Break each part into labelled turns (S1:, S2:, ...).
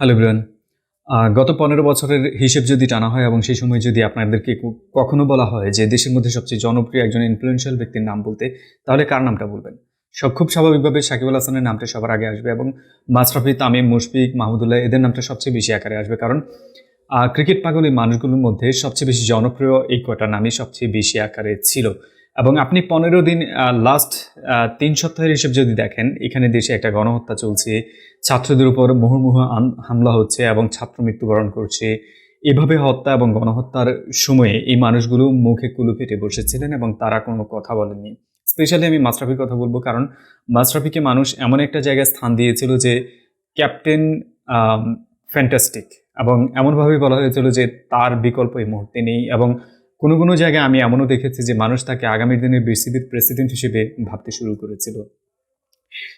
S1: Hello Brian গত পনেরো বছরের হিসেব যদি টানা হয় এবং সেই সময় যদি আপনাদেরকে কখনো বলা হয় যে দেশের মধ্যে সবচেয়ে জনপ্রিয় একজন ইনফ্লুয়েন্সিয়াল ব্যক্তির নাম বলতে, তাহলে কার নামটা বলবেন? সব খুব স্বাভাবিকভাবে সাকিব আল হাসানের নামটা সবার আগে আসবে এবং মাশরাফি, তামিম, মুশফিক, মাহমুদুল্লাহ এদের নামটা সবচেয়ে বেশি আকারে আসবে কারণ ক্রিকেট পাগল মানুষগুলোর মধ্যে সবচেয়ে বেশি জনপ্রিয় এই কটা নামই সবচেয়ে বেশি আকারে ছিল। এবং আপনি পনেরো দিন লাস্ট তিন সপ্তাহের হিসেব যদি দেখেন, এখানে দেশে একটা গণহত্যা চলছে, ছাত্রদের উপর মুহুর্মুহু হামলা হচ্ছে এবং ছাত্র মৃত্যুবরণ করছে। এভাবে হত্যা এবং গণহত্যার সময়ে এই মানুষগুলো মুখে কুলু ফেটে বসেছিলেন এবং তারা কোনো কথা বলেননি। স্পেশালি আমি মাশরাফির কথা বলব কারণ মাশরাফিকে মানুষ এমন একটা জায়গায় স্থান দিয়েছিল যে ক্যাপ্টেন ফ্যান্টাস্টিক এবং এমনভাবে বলা হয়েছিল যে তার বিকল্প এই মুহূর্তে নেই এবং কোনো কোনো জায়গায় আমি এমনও দেখেছি যে মানুষ তাকে আগামী দিনে বিসিবির প্রেসিডেন্ট হিসেবে ভাবতে শুরু করেছিল।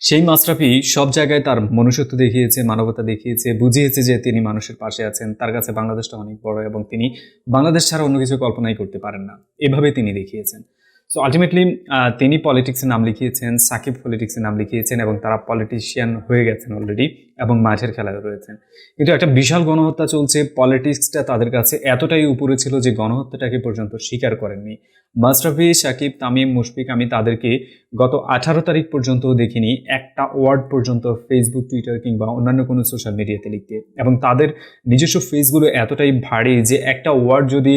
S1: সেই মাশরাফি সব জায়গায় তার মনুষ্যত্ব দেখিয়েছে, মানবতা দেখিয়েছে, বুঝিয়েছে যে তিনি মানুষের পাশে আছেন, তার কাছে বাংলাদেশটা অনেক বড় এবং তিনি বাংলাদেশ ছাড়া অন্য কিছু কল্পনাই করতে পারেন না। এভাবে তিনি দেখিয়েছেন। সো আলটিমেটলি তিনি পলিটিক্সে নাম লিখিয়েছেন, সাকিব পলিটিক্সে নাম লিখিয়েছেন এবং তারা পলিটিশিয়ান হয়ে গেছেন অলরেডি এবং মাঠের খেলায় রয়েছেন। কিন্তু একটা বিশাল গণহত্যা চলছে পলিটিক্সটা তাদের কাছে এতটাই উপরে ছিল যে গণহত্যাটাকে পর্যন্ত স্বীকার করেননি। মাশরাফি সাকিব, তামিম, মুশফিক, আমি তাদেরকে গত আঠারো তারিখ পর্যন্ত দেখিনি, একটা ওয়ার্ড পর্যন্ত ফেসবুক টুইটার কিংবা অন্যান্য কোনো সোশ্যাল মিডিয়াতে লিখতে। এবং তাদের নিজস্ব ফেসগুলো এতটাই ভারী যে একটা ওয়ার্ড যদি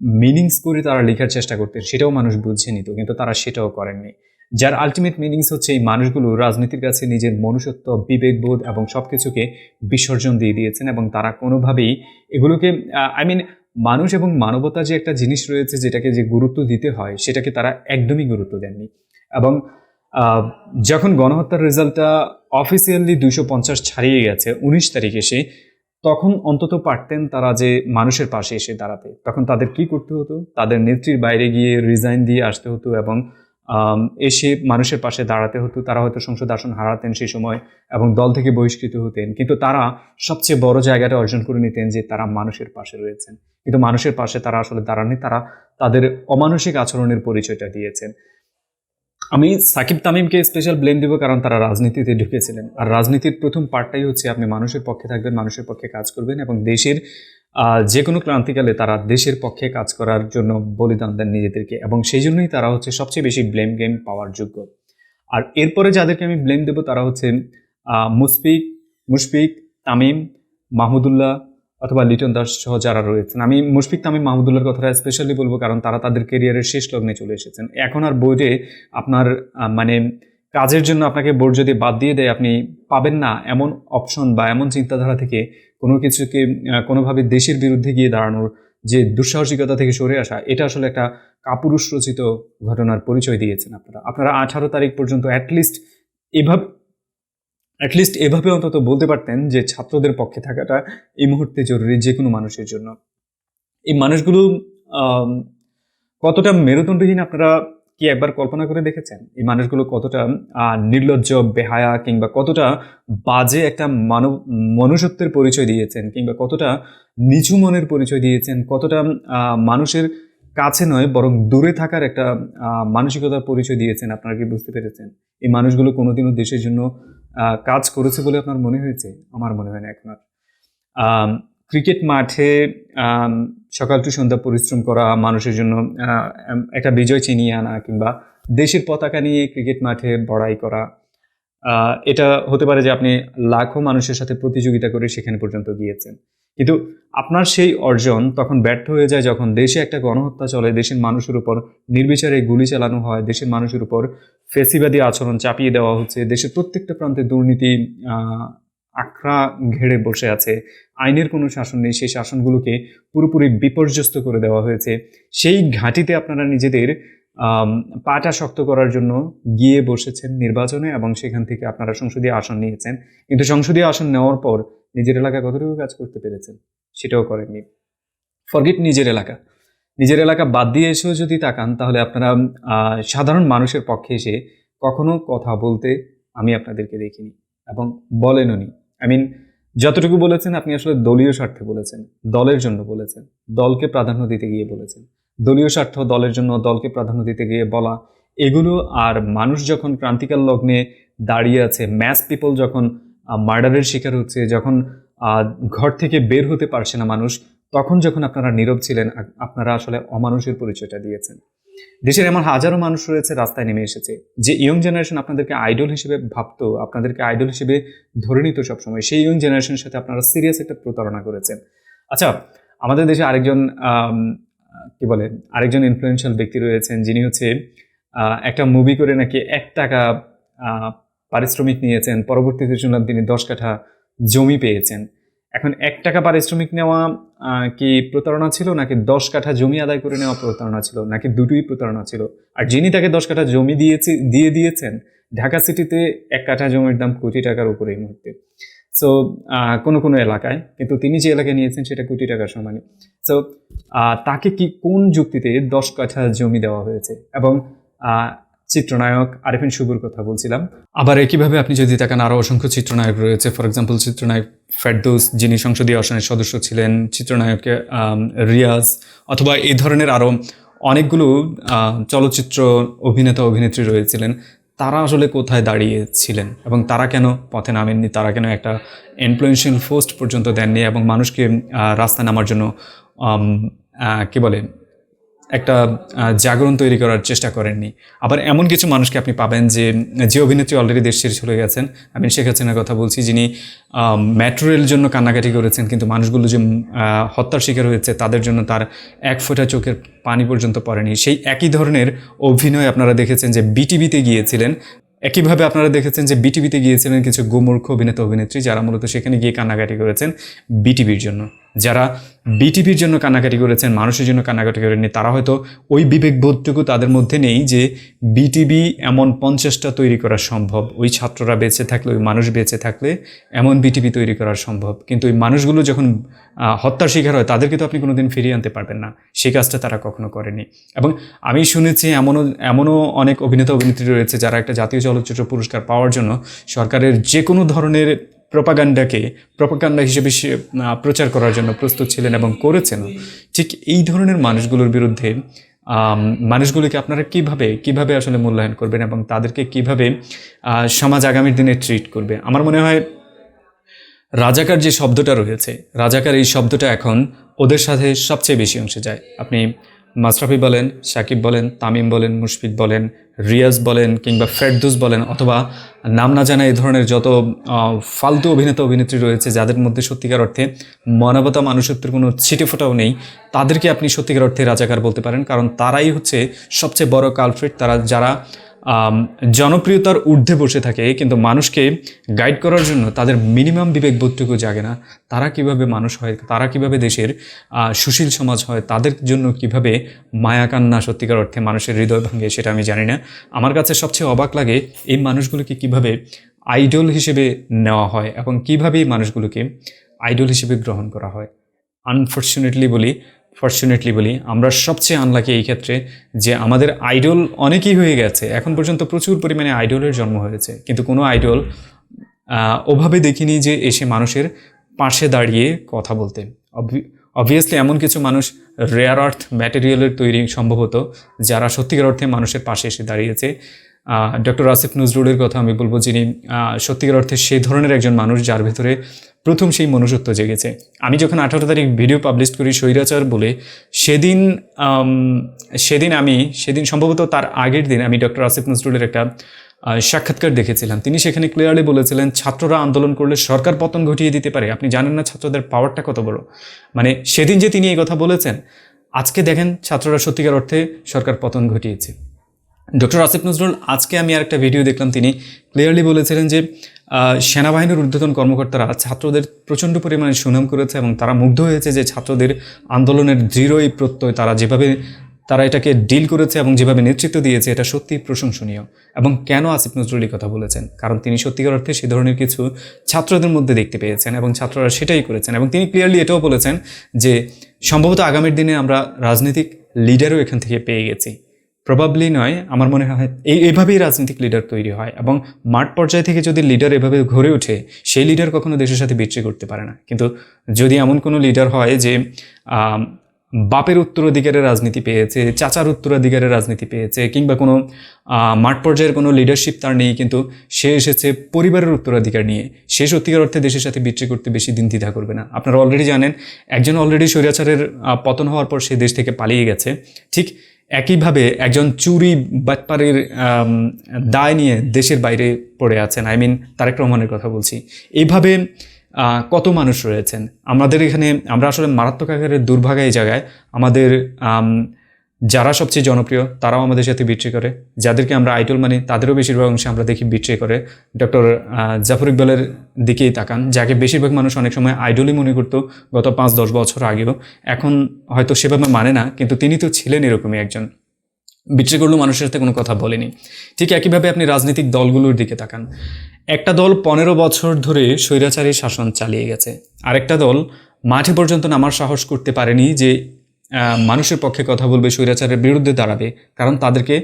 S1: মিনিংস করে তারা লেখার চেষ্টা করতেন, সেটাও মানুষ বুঝে নিত কিন্তু তারা সেটাও করেননি। যার আলটিমেট মিনিংস হচ্ছে এই মানুষগুলো রাজনীতির কাছে নিজের মনুষ্যত্ব বিবেকবোধ এবং সব কিছুকে বিসর্জন দিয়ে দিয়েছেন এবং তারা কোনোভাবেই এগুলোকে আই মিন মানুষ এবং মানবতা যে একটা জিনিস রয়েছে যেটাকে যে গুরুত্ব দিতে হয়, সেটাকে তারা একদমই গুরুত্ব দেননি। এবং যখন গণহত্যার রেজাল্টটা অফিসিয়ালি দুইশো পঞ্চাশ ছাড়িয়ে গেছে, উনিশ তারিখে এসে তখন অন্তত পারতেন তারা যে মানুষের পাশে এসে দাঁড়াতে। তখন তাদের কি করতে হতো? তাদের নেত্রীর বাইরে গিয়ে রিজাইন দিয়ে আসতে হতো এবং এসে মানুষের পাশে দাঁড়াতে হতো। তারা হয়তো সংসদ আসন হারাতেন সেই সময় এবং দল থেকে বহিষ্কৃত হতেন। কিন্তু তারা সবচেয়ে বড় জায়গাটা অর্জন করে নিতেন যে তারা মানুষের পাশে রয়েছেন। কিন্তু মানুষের পাশে তারা আসলে দাঁড়াননি। তারা তাদের অমানসিক আচরণের পরিচয়টা দিয়েছেন। আমি সাকিব তামিমকে স্পেশাল ব্লেম দিব কারণ তারা রাজনীতিতে ঢুকেছিলেন। আর রাজনীতির প্রথম পার্টটাই হচ্ছে আপনি মানুষের পক্ষে থাকবেন মানুষের পক্ষে কাজ করবেন এবং দেশের যে কোনো ক্রান্তিকালে তারা দেশের পক্ষে কাজ করার জন্য বলিদান দেন নিজেদেরকে এবং সেই জন্যই তারা হচ্ছে সবচেয়ে বেশি ব্লেম গেম পাওয়ার যোগ্য। আর এরপরে যাদেরকে আমি ব্লেম দেবো তারা হচ্ছে আহ, মুশফিক মুশফিক তামিম মাহমুদুল্লাহ অথবা লিটন দাস সহ যারা রয়েছেন। আমি মুশফিক তামিম মাহমুদুল্লাহর কথাটা স্পেশালি বলব কারণ তারা তাদের কেরিয়ারের শেষ লগ্নে চলে এসেছেন। এখন আর বোর্ডে আপনার মানে কাজের জন্য আপনাকে বোর্ড যদি বাদ দিয়ে দেয়, আপনি পাবেন না এমন অপশন বা এমন চিন্তাধারা থেকে কোনো কিছুকে কোনোভাবে দেশের বিরুদ্ধে গিয়ে দাঁড়ানোর যে দুঃসাহসিকতা থেকে সরে আসা, এটা আসলে একটা কাপুরুষ রচিত ঘটনার পরিচয় দিয়েছেন আপনারা। আপনারা আঠারো তারিখ পর্যন্ত অ্যাটলিস্ট এভাবে অ্যাটলিস্ট এভাবে অন্তত বলতে পারতেন যে ছাত্রদের পক্ষে থাকাটা এই মুহূর্তে জরুরি যে কোনো মানুষের জন্য। এই মানুষগুলো কতটা মেরুদণ্ডহীন আপনারা কি একবার কল্পনা করে দেখেছেন? এই মানুষগুলো কতটা নির্লজ্জ, বেহায়া কিংবা কতটা বাজে একটা মানব, মনুষ্যত্বের পরিচয় দিয়েছেন কিংবা কতটা নিচু মনের পরিচয় দিয়েছেন, কতটা মানুষের কাছে নয় বরং দূরে থাকার একটা মানসিকতার পরিচয় দিয়েছেন, আপনারা কি বুঝতে পেরেছেন? এই মানুষগুলো কোনোদিনও দেশের জন্য কাজ করেছে বলে আপনার মনে হয়েছে? আমার মনে হয় না এখন আর। ক্রিকেট মাঠে সকাল টু সন্ধ্যা পরিশ্রম করা মানুষের জন্য একটা বিজয় চিনিয়ে আনা কিংবা দেশের পতাকা নিয়ে ক্রিকেট মাঠে বড়াই করা এটা হতে পারে যে আপনি লাখো মানুষের সাথে প্রতিযোগিতা করে সেখানে পর্যন্ত গিয়েছেন। কিন্তু আপনার সেই অর্জন তখন ব্যর্থ হয়ে যায় যখন দেশে একটা গণহত্যা চলে, দেশের মানুষের উপর নির্বিচারে গুলি চালানো হয়, দেশের মানুষের উপর ফেসিবাদী আচরণ চাপিয়ে দেওয়া হচ্ছে, দেশের প্রত্যেকটা প্রান্তে দুর্নীতি আখড়া ঘেড়ে বসে আছে, আইনের কোনো শাসন নেই, সেই শাসনগুলোকে পুরোপুরি বিপর্যস্ত করে দেওয়া হয়েছে। সেই ঘাঁটিতে আপনারা নিজেদের পাটা শক্ত করার জন্য গিয়ে বসেছেন নির্বাচনে এবং সেখান থেকে আপনারা সংসদীয় আসন নিয়েছেন। কিন্তু সংসদীয় আসন নেওয়ার পর নিজের এলাকা কতটুকু কাজ করতে পেরেছেন সেটাও করেননি। ফরগেট নিজের এলাকা। নিজের এলাকা বাদ দিয়ে এসেও যদি তাকান, তাহলে আপনারা সাধারণ মানুষের পক্ষে এসে কখনো কথা বলতে আমি আপনাদেরকে দেখিনি এবং বলেনও নি। আই মিন যতটুকু বলেছেন আপনি আসলে দলীয় স্বার্থে বলেছেন, দলের জন্য বলেছেন, দলকে প্রাধান্য দিতে গিয়ে বলেছেন। দলীয় স্বার্থ, দলের জন্য দলকে প্রাধান্য দিতে গিয়ে বলা, এগুলো আর মানুষ যখন ক্রান্তিকাল লগ্নে দাঁড়িয়ে আছে ম্যাস পিপল যখন মার্ডারের শিকার হচ্ছে, যখন ঘর থেকে বের হতে পারছে না মানুষ, তখন যখন আপনারা নীরব ছিলেন আপনারা আসলে অমানুষের পরিচয়টা দিয়েছেন। দেশের এমন হাজারো মানুষ রয়েছে রাস্তায় নেমে এসেছে, যে ইয়ং জেনারেশন আপনাদেরকে আইডল হিসেবে ভাবতো, আপনাদেরকে আইডল হিসেবে ধরে নিত সবসময়, সেই ইয়ং জেনারেশনের সাথে আপনারা সিরিয়াস একটা প্রতারণা করেছেন। আচ্ছা আমাদের দেশে আরেকজন কি বলে, আরেকজন ইনফ্লুয়েন্সিয়াল ব্যক্তি রয়েছেন, যিনি হচ্ছে একটা মুভি করে নাকি এক টাকা পারিশ্রমিক নিয়েছেন, পরবর্তীতে শুনলাম তিনি দশ কাঠা জমি পেয়েছেন। এখন এক টাকা পারিশ্রমিক নেওয়া কি প্রতারণা ছিল? নাকি দশ কাঠা জমি আদায় করে নেওয়া প্রতারণা ছিল? নাকি দুটোই প্রতারণা ছিল? আর যিনি তাকে দশ কাঠা জমি দিয়েছে, দিয়ে দিয়েছেন, ঢাকা সিটিতে এক কাঠা জমির দাম কোটি টাকার উপরে এই মুহূর্তে। সো কোনো কোনো এলাকায়, কিন্তু তিনি যে এলাকায় নিয়েছেন সেটা কোটি টাকার সমানে। সো তাকে কি কোন যুক্তিতে দশ কাঠা জমি দেওয়া হয়েছে? এবং চিত্রনায়ক আরিফিন শুভর কথা বলছিলাম। আবার একইভাবে আপনি যদি তাকান আরও অসংখ্য চিত্রনায়ক রয়েছে ফর এক্সাম্পল চিত্রনায়ক ফেরদৌস, যিনি সংসদীয় আসনের সদস্য ছিলেন চিত্রনায়ক রিয়াজ, অথবা এই ধরনের আরও অনেকগুলো চলচ্চিত্র অভিনেতা, অভিনেত্রী রয়েছিলেন, তারা আসলে কোথায় দাঁড়িয়েছিলেন এবং তারা কেন পথে নামেননি, তারা কেন একটা ইনফ্লুয়েন্সিয়াল পোস্ট পর্যন্ত দেননি এবং মানুষকে রাস্তায় নামার জন্য কী বলে একটা জাগরণ তৈরি করার চেষ্টা করেননি। আবার এমন কিছু মানুষকে আপনি পাবেন যে যে অভিনেত্রী অলরেডি দেশ ছেড়ে চলে গেছেন। আমি শেখ হাসিনার কথা বলছি, যিনি মেট্রো রেলের জন্য কান্নাকাটি করেছেন, কিন্তু মানুষগুলো যে হত্যার শিকার হয়েছে, তাদের জন্য তার এক ফোঁটা চোখের পানি পর্যন্ত পড়েনি। সেই একই ধরনের অভিনয় আপনারা দেখেছেন যে বিটিভিতে গিয়েছিলেন। একইভাবে আপনারা দেখেছেন যে বিটিভিতে গিয়েছিলেন কিছু গোমূর্খ অভিনেতা অভিনেত্রী যারা মূলত সেখানে গিয়ে কান্নাকাটি করেছেন বিটিভির জন্য। যারা বিটিভির জন্য কান্নাকাটি করেছেন, মানুষের জন্য কান্নাকাটি করেননি, তারা হয়তো ওই বিবেকবোধটুকু তাদের মধ্যে নেই যে বিটিভি এমন পঞ্চাশটা তৈরি করা সম্ভব। ওই ছাত্ররা বেঁচে থাকলে, ওই মানুষ বেঁচে থাকলে এমন বিটিভি তৈরি করা সম্ভব। কিন্তু ওই মানুষগুলো যখন হত্যার শিকার হয়, তাদেরকে তো আপনি কোনোদিন ফিরিয়ে আনতে পারবেন না। সেই কাজটা তারা কখনো করেনি। এবং আমি শুনেছি এমনও এমনও অনেক অভিনেতা অভিনেত্রী রয়েছে যারা একটা জাতীয় চলচ্চিত্র পুরস্কার পাওয়ার জন্য সরকারের যে কোনো ধরনের প্রপাগান্ডাকে প্রপাগান্ডা হিসেবে সে, প্রচার করার জন্য প্রস্তুত ছিলেন এবং করেছেন। ঠিক এই ধরনের মানুষগুলোর বিরুদ্ধে মানুষগুলোকে আপনারা কীভাবে কীভাবে আসলে মূল্যায়ন করবেন এবং তাদেরকে কীভাবে সমাজ আগামীর দিনে ট্রিট করবে? আমার মনে হয় রাজাকার যে শব্দটা রয়েছে রাজাকার এই শব্দটা এখন ওদের সাথে সবচেয়ে বেশি অংশে যায়। আপনি মাশরাফি বলেন, সাকিব বলেন, তামিম বলেন, মুশফিক বলেন, রিয়াজ বলেন কিংবা ফেরদুস বলেন অথবা নাম না জানা এই ধরনের যত ফালতু অভিনেতা, অভিনেত্রী রয়েছে, যাদের মধ্যে সত্যিকার অর্থে মানবতা, মানুষত্বের কোনো ছিটে ফোটাও নেই, তাদেরকে আপনি সত্যিকার অর্থে রাজাকার বলতে পারেন, কারণ তারাই হচ্ছে সবচেয়ে বড় কালফ্রেট তারা যারা জনপ্রিয়তার ঊর্ধ্বে বসে থাকে কিন্তু মানুষকে গাইড করার জন্য তাদের মিনিমাম বিবেকবোধটুকু জাগে না। তারা কীভাবে মানুষ হয়, তারা কীভাবে দেশের সুশীল সমাজ হয়, তাদের জন্য কীভাবে মায়া কান্না সত্যিকার অর্থে মানুষের হৃদয় ভাঙে সেটা আমি জানি না। আমার কাছে সবচেয়ে অবাক লাগে এই মানুষগুলোকে কীভাবে আইডল হিসেবে নেওয়া হয় এবং কীভাবে এই মানুষগুলোকে আইডল হিসেবে গ্রহণ করা হয়। আনফর্চুনেটলি বলি ফর্চুনেটলি বলি, আমরা সবচেয়ে আনলাকি এই ক্ষেত্রে যে আমাদের আইডল অনেকেই হয়ে গেছে। এখন পর্যন্ত প্রচুর পরিমাণে আইডলের জন্ম হয়েছে। কিন্তু কোনো আইডল ওভাবে দেখিনি যে এসে মানুষের পাশে দাঁড়িয়ে কথা বলতে। অবভিয়াসলি এমন কিছু মানুষ রেয়ার আর্থ ম্যাটেরিয়ালের তৈরি সম্ভবত, যারা সত্যিকার অর্থে মানুষের পাশে এসে দাঁড়িয়েছে। ডক্টর আসিফ নজরুলের কথা আমি বলব যিনি সত্যিকার অর্থে সেই ধরনের একজন মানুষ যার ভেতরে প্রথম সেই মনুষ্যত্ব জেগেছে। আমি যখন আঠারো তারিখ ভিডিও পাবলিশ করি স্বৈরাচার বলে, সেদিন সেদিন আমি, সেদিন সম্ভবত তার আগের দিন আমি ডক্টর আসিফ নজরুলের একটা সাক্ষাৎকার দেখেছিলাম। তিনি সেখানে ক্লিয়ারলি বলেছিলেন, ছাত্ররা আন্দোলন করলে সরকার পতন ঘটিয়ে দিতে পারে। আপনি জানেন না ছাত্রদের পাওয়ারটা কত বড়? মানে সেদিন যে তিনি এই কথা বলেছেন, আজকে দেখেন ছাত্ররা সত্যিকার অর্থে সরকার পতন ঘটিয়েছে। ডক্টর আসিফ নজরুল, আজকে আমি আরেকটা ভিডিও দেখলাম তিনি ক্লিয়ারলি বলেছিলেন যে সেনাবাহিনীর ঊর্ধ্বতন কর্মকর্তারা ছাত্রদের প্রচণ্ড পরিমাণে সুনাম করেছে এবং তারা মুগ্ধ হয়েছে যে ছাত্রদের আন্দোলনের দৃঢ় এই প্রত্যয় তারা যেভাবে তারা এটাকে ডিল করেছে এবং যেভাবে নেতৃত্ব দিয়েছে, এটা সত্যিই প্রশংসনীয়। এবং কেন আসিফ নজরুল এই কথা বলেছেন? কারণ তিনি সত্যিকার অর্থে সে ধরনের কিছু ছাত্রদের মধ্যে দেখতে পেয়েছেন এবং ছাত্ররা সেটাই করেছেন। এবং তিনি ক্লিয়ারলি এটাও বলেছেন যে, সম্ভবত আগামীর দিনে আমরা রাজনৈতিক লিডারও এখান থেকে পেয়ে গেছি। প্রবাবলি নয়, আমার মনে হয় এই এভাবেই রাজনৈতিক লিডার তৈরি হয় এবং মাঠ পর্যায় থেকে যদি লিডার এভাবে ঘরে ওঠে, সেই লিডার কখনো দেশের সাথে বিক্রি করতে পারে না। কিন্তু যদি এমন কোনো লিডার হয় যে বাপের উত্তরাধিকারের রাজনীতি পেয়েছে, চাচার উত্তরাধিকারের রাজনীতি পেয়েছে, কিংবা কোনো মাঠ পর্যায়ের কোনো লিডারশিপ তার নেই, কিন্তু সে এসেছে পরিবারের উত্তরাধিকার নিয়ে, সে সত্যিকার অর্থে দেশের সাথে বিট্রি করতে বেশি দিন দ্বিধা করবে না। আপনারা অলরেডি জানেন, একজন অলরেডি স্বৈরাচারের পতন হওয়ার পর সে দেশ থেকে পালিয়ে গেছে। ঠিক একইভাবে একজন চুরি ব্যাপারের দায় নিয়ে দেশের বাইরে পড়ে আছেন। আই মিন তারেক রহমানের কথা বলছি। এইভাবে কত মানুষ রয়েছেন? আমাদের এখানে আমরা আসলে মারাত্মক আকারের দুর্ভাগা এই জায়গায়। আমাদের আম, যারা সবচেয়ে জনপ্রিয়, তারাও আমাদের সাথে বিট্রি করে। যাদেরকে আমরা আইডল মানি, তাদেরও বেশিরভাগ অংশে আমরা দেখি বিট্রি করে। ডক্টর জাফর ইকবালের দিকেই তাকান, যাকে বেশিরভাগ মানুষ অনেক সময় আইডলই মনে করতো গত পাঁচ, দশ বছর আগেও। এখন হয়তো সেভাবে মানে না, কিন্তু তিনি তো ছিলেন এরকমই একজন। বিট্রি করলেও মানুষের সাথে কোনো কথা বলেনি। ঠিক একইভাবে আপনি রাজনৈতিক দলগুলোর দিকে তাকান। একটা দল পনেরো বছর ধরে স্বৈরাচারী শাসন চালিয়ে গেছে। আরেকটা দল মাঠে পর্যন্ত নামার সাহস করতে পারেনি যে মানুষের পক্ষে কথা বলবে, স্বৈরাচারের বিরুদ্ধে দাঁড়াবে, কারণ তাদেরকে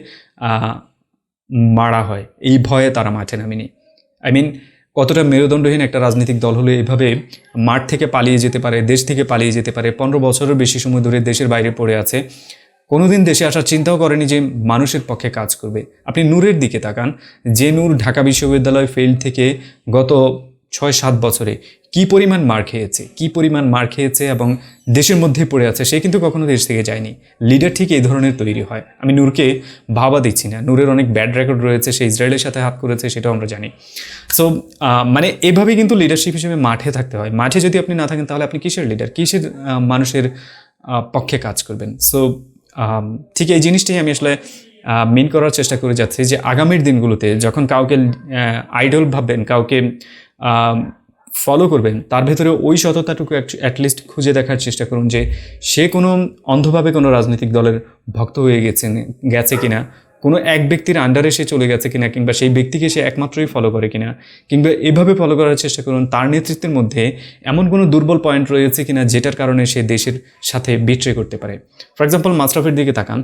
S1: মারা হয়। এই ভয়ে তারা মাঠে নামেনি। আই মিন কতটা মেরুদণ্ডহীন একটা রাজনৈতিক দল হলে এভাবে মাঠ থেকে পালিয়ে যেতে পারে, দেশ থেকে পালিয়ে যেতে পারে, পনেরো বছরের বেশি সময় ধরে দেশের বাইরে পড়ে আছে। কোনোদিন দেশে আসার চিন্তাও করেনি যে মানুষের পক্ষে কাজ করবে। আপনি নূরের দিকে তাকান, যে নূর ঢাকা বিশ্ববিদ্যালয় ফেল থেকে গত ছয় সাত বছরে কি পরিমাণ মার খেয়েছে, কি পরিমাণ মার খেয়েছে এবং দেশের মধ্যে পড়ে আছে, সে কিন্তু কখনো দেশ থেকে যায়নি। লিডার ঠিক এই ধরনের তৈরি হয়। আমি নূরকে ভাবা দিচ্ছি না। নূরের অনেক ব্যাড রেকর্ড রয়েছে, সে ইসরায়েলের সাথে হাত করেছে, সেটাও আমরা জানি। সো মানে এভাবেই কিন্তু লিডারশিপ হিসেবে মাঠে থাকতে হয়। মাঠে যদি আপনি না থাকেন, তাহলে আপনি কিসের লিডার কিসের মানুষের পক্ষে কাজ করবেন? সো ঠিক এই জিনিসটাই আমি আসলে মিন করার চেষ্টা করে যাচ্ছি যে আগামীর দিনগুলোতে যখন কাউকে আইডল ভাববেন, কাউকে ফলো করবেন। তার ভেতরে ওই সততাটুকু অ্যাটলিস্ট খুঁজে দেখার চেষ্টা করুন যে সে কোনো অন্ধভাবে কোনো রাজনৈতিক দলের ভক্ত হয়ে গেছেন গেছে কিনা, কোনো এক ব্যক্তির আন্ডারে সে চলে গেছে কিনা, কিংবা সেই ব্যক্তিকে সে একমাত্রই ফলো করে কিনা, কিংবা এভাবে ফলো করার চেষ্টা করুন, তার নেতৃত্বের মধ্যে এমন কোনো দুর্বল পয়েন্ট রয়েছে কিনা যেটার কারণে সে দেশের সাথে বিট্রে করতে পারে। ফর এক্সাম্পল মাশরাফের দিকে তাকান।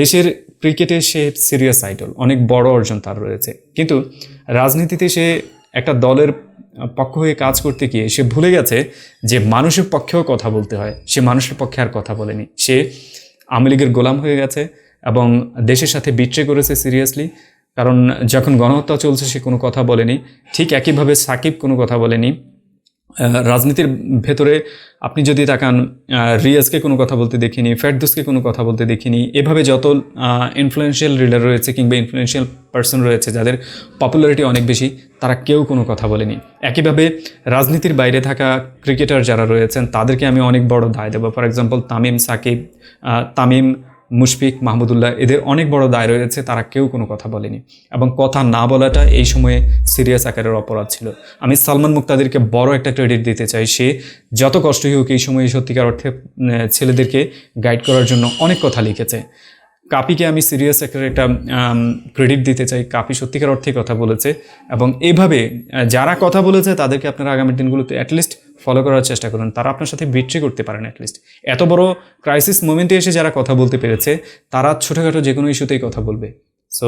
S1: দেশের ক্রিকেটে সে সিরিয়াস আইডল অনেক বড় অর্জন তার রয়েছে। কিন্তু রাজনীতিতে সে একটা দলের পক্ষ হয়ে কাজ করতে গিয়ে সে ভুলে গেছে যে মানুষের পক্ষেও কথা বলতে হয়। সে মানুষের পক্ষে আর কথা বলেনি। সে আওয়ামী লীগের গোলাম হয়ে গেছে এবং দেশের সাথে বিট্রে করেছে সিরিয়াসলি। কারণ যখন গণহত্যা চলছে, সে কোনো কথা বলেনি। ঠিক একইভাবে সাকিব কোনো কথা বলেনি। রাজনীতির ভেতরে আপনি যদি তাকান রিয়াজকে কোনো কথা বলতে দেখিনি, ফেরদুসকে কোনো কথা বলতে দেখিনি, এভাবে যত ইনফ্লুয়েন্সিয়াল লিডার রয়েছে কিংবা ইনফ্লুয়েন্সিয়াল পার্সন রয়েছে যাদের পপুলারিটি অনেক বেশি, তারা কেউ কোনো কথা বলেনি। একইভাবে রাজনীতির বাইরে থাকা ক্রিকেটার যারা রয়েছেন, তাদেরকে আমি অনেক বড় দায় দেবো। ফর এক্সাম্পল তামিম সাকিব তামিম মুশফিক, মাহমুদুল্লাহ এদের অনেক বড় দায় রয়েছে, তারা কেউ কোনো কথা বলেনি। এবং কথা না বলাটা এই সময়ে সিরিয়াস আকারের অপরাধ ছিল। আমি সালমান মুক্তাদেরকে বড় একটা ক্রেডিট দিতে চাই। সে যত কষ্টই হোক এই সময়ে সত্যিকার অর্থে ছেলেদেরকে গাইড করার জন্য অনেক কথা লিখেছে। কাপিকে আমি সিরিয়াস একটা একটা ক্রেডিট দিতে চাই। কাপি সত্যিকার অর্থে কথা বলেছে এবং এভাবে যারা কথা বলেছে তাদেরকে আপনারা আগামী দিনগুলোতে অ্যাটলিস্ট ফলো করার চেষ্টা করুন। তারা আপনার সাথে বিট্রি করতে পারেন অ্যাটলিস্ট এত বড় ক্রাইসিস মোমেন্টে এসে যারা কথা বলতে পেরেছে, তারা ছোটোখাটো যে কোনো ইস্যুতেই কথা বলবে। সো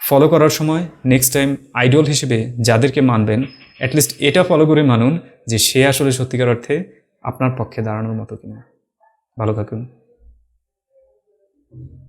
S1: ফলো করার সময় নেক্সট টাইম আইডল হিসেবে যাদেরকে মানবেন অ্যাটলিস্ট এটা ফলো করে মানুন যে সে আসলে সত্যিকার অর্থে আপনার পক্ষে দাঁড়ানোর মতো কিনা। ভালো থাকুন।